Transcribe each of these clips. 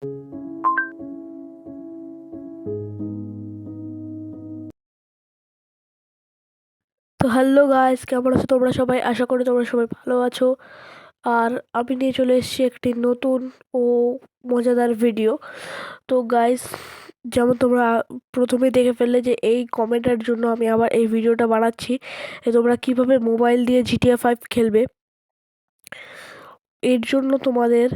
তো hello guys, কেমন আছো তোমরা সবাই? আশা করি তোমরা সবাই ভালো আছো। আর আমি নিয়ে চলে এসেছি একটি নতুন ও মজাদার ভিডিও তো গাইস, যেমন তোমরা প্রথমে দেখে ফেললে যে এই কমেন্টের জন্য আমি আবার এই ভিডিওটা বানাচ্ছি। তোমরা কীভাবে মোবাইল দিয়ে জিটিএ ফাইভ খেলবে? এর জন্য তোমাদের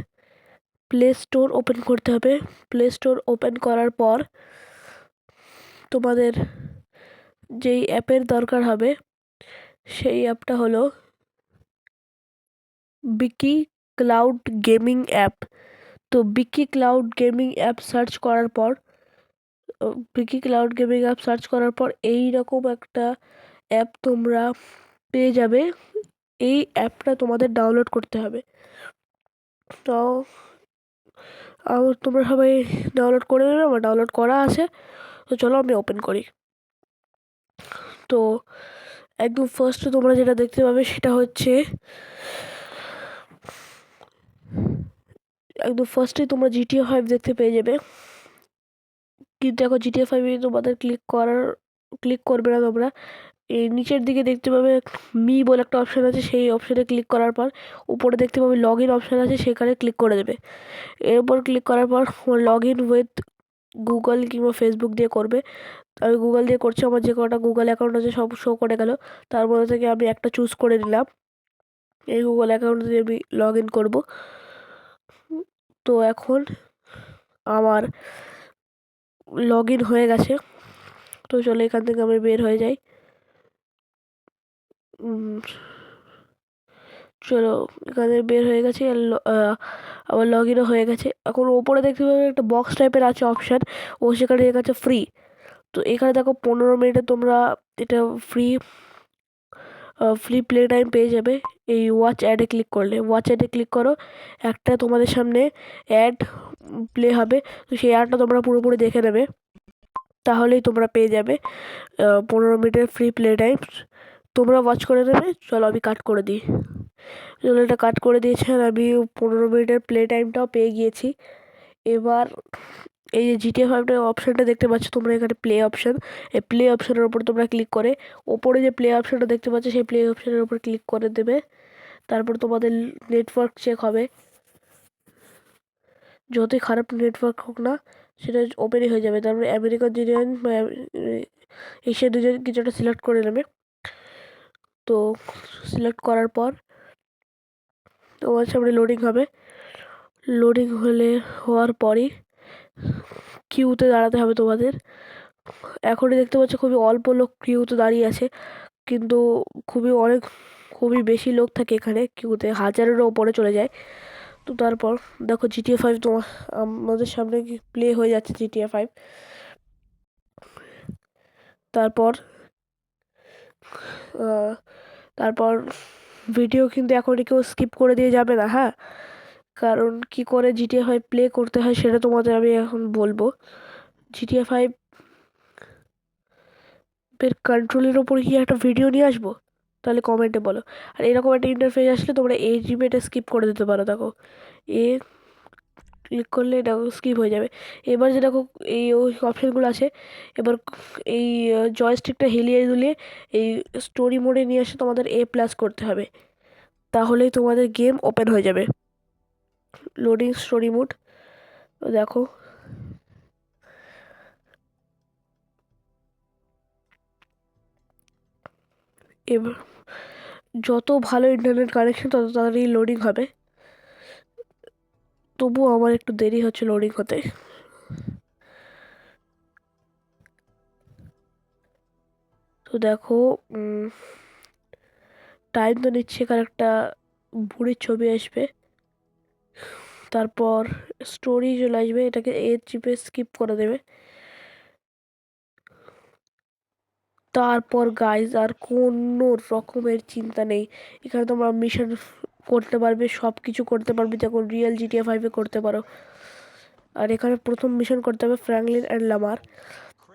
প্লে স্টোর ওপেন করতে হবে। প্লে স্টোর ওপেন করার পর তোমাদের যেই অ্যাপের দরকার হবে, সেই অ্যাপটা হলো বিকি ক্লাউড গেমিং অ্যাপ তো বিকি ক্লাউড গেমিং অ্যাপ সার্চ করার পর বিকি ক্লাউড গেমিং অ্যাপ সার্চ করার পর এই রকম একটা অ্যাপ তোমরা পেয়ে যাবে। এই অ্যাপটা তোমাদের ডাউনলোড করতে হবে। তো তোমরা সবাই ডাউনলোড করে নেবে, আমার ডাউনলোড করা আছে। তো চলো আমি ওপেন করি। তো একদম ফার্স্টে তোমরা যেটা দেখতে পাবে সেটা হচ্ছে, একদম ফার্স্টে তোমরা জিটিএ ফাইভ দেখতে পেয়ে যাবে। কিন্তু এখন জিটিএ ফাইভে তোমাদের ক্লিক করার ক্লিক করবে না তোমরা। এই নিচের দিকে দেখতে পাবে মি বলে একটা অপশান আছে, সেই অপশানে ক্লিক করার পর উপরে দেখতে পাবে লগ ইন অপশান আছে, সেখানে ক্লিক করে দেবে। এর উপর ক্লিক করার পর লগ ইন উইথ গুগল কিংবা ফেসবুক দিয়ে করবে। আমি গুগল দিয়ে করছি, আমার যে কটা গুগল অ্যাকাউন্ট আছে সব শো করে গেল। তার মধ্যে থেকে আমি একটা চুজ করে নিলাম। এই গুগল অ্যাকাউন্ট দিয়ে আমি লগ ইন করব। তো এখন আমার লগ ইন হয়ে গেছে। তো চলো এখান থেকে আমি বের হয়ে যাই। চলো এখানে বের হয়ে গেছে আবার লগ ইনও হয়ে গেছে। এখন ওপরে দেখতে পাবে একটা বক্স টাইপের আছে অপশান ও সেখানে গেছে ফ্রি তো এখানে দেখো পনেরো মিনিটে তোমরা এটা ফ্রি ফ্রি প্লে টাইম পেয়ে যাবে। এই ওয়াচ অ্যাডে ক্লিক করলে। ওয়াচ অ্যাডে ক্লিক করো, একটা তোমাদের সামনে অ্যাড প্লে হবে। তো সেই অ্যাডটা তোমরা পুরোপুরি দেখে নেবে। তাহলেই তোমরা পেয়ে যাবে পনেরো মিনিটের ফ্রি প্লে টাইম তোমরা ওয়াচ করে নেবে, চলো আমি কাট করে দিই। চলো এটা কাট করে দিয়েছি আর আমি পনেরো মিনিটের প্লে টাইমটাও পেয়ে গিয়েছি। এবার এই যে জিটিএ ফাইভটার অপশানটা দেখতে পাচ্ছ তোমরা এখানে প্লে অপশান এই প্লে অপশানের ওপর তোমরা ক্লিক করে, ওপরে যে প্লে অপশানটা দেখতে পাচ্ছ সেই প্লে অপশানের ওপর ক্লিক করে দেবে। তারপর তোমাদের নেটওয়ার্ক চেক হবে। যতই খারাপ নেটওয়ার্ক হোক না সেটা ওপেনই হয়ে যাবে। তারপরে আমেরিকান ডিজাইন বা এশিয়ান ডিজাইন কিছু একটা সিলেক্ট করে নেবে। তো সিলেক্ট করার পর তোমার সামনে লোডিং হবে। লোডিং হলে, হওয়ার পরই কিউতে দাঁড়াতে হবে তোমাদের। এখনই দেখতে পাচ্ছ খুবই অল্প লোক কিউতে দাঁড়িয়ে আছে, কিন্তু খুবই অনেক, খুবই বেশি লোক থাকে এখানে। কিউতে হাজারেরও ওপরে চলে যায়। তো তারপর দেখো জিটিএ ফাইভ তোমার আমাদের সামনে প্লে হয়ে যাচ্ছে জিটিএ ফাইভ তারপর তারপর ভিডিও কিন্তু এখন কেউ স্কিপ করে দিয়ে যাবে না হ্যাঁ? কারণ কি করে জিটিএ ফাইভ প্লে করতে হয় সেটা তোমাদের আমি এখন বলব। জিটিএ ফাইভ এর কন্ট্রোলের ওপর কি একটা ভিডিও নিয়ে আসব? তাহলে কমেন্টে বলো। আর এরকম একটা ইন্টারফেস আসলে তোমরা এই জিমেটা স্কিপ করে দিতে পারো, দেখো। এ ক্লিক করলে এটা স্কিপ হয়ে যাবে। এবার যে দেখো এই ওই অপশানগুলো আছে, এবার এই জয়স্টিকটা হেলিয়ে দুলিয়ে এই স্টোরি মোডে নিয়ে এসে তোমাদের এ প্লাস করতে হবে। তাহলেই তোমাদের গেম ওপেন হয়ে যাবে। লোডিং স্টোরি মোড দেখো। এবার যত ভালো ইন্টারনেট কানেকশন তত তাড়াতাড়ি লোডিং হবে। তবুও আমার একটু দেরি হচ্ছে লোডিং হতে। তো দেখো টাইম তো নিচ্ছে কার একটা বুড়ির ছবি আসবে। তারপর স্টোরি চলে আসবে, এটাকে এর চিপে স্কিপ করে দেবে। তারপর গাইজ আর কোনো রকমের চিন্তা নেই। এখানে তোমরা মিশন করতে পারবে সব কিছু করতে পারবে। যখন রিয়েল জিটিএ ফাইভে করতে পারো। আর এখানে প্রথম মিশন করতে হবে ফ্র্যাঙ্কলিন অ্যান্ড লামার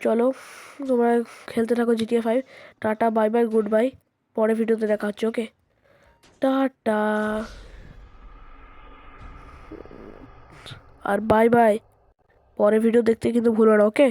চলো, তোমরা খেলতে থাকো GTA five tata bye bye good bye পরে ভিডিওতে দেখা হচ্ছে ওকে টাটা। আর বাই বাই পরের ভিডিও দেখতে কিন্তু ভুলো না ওকে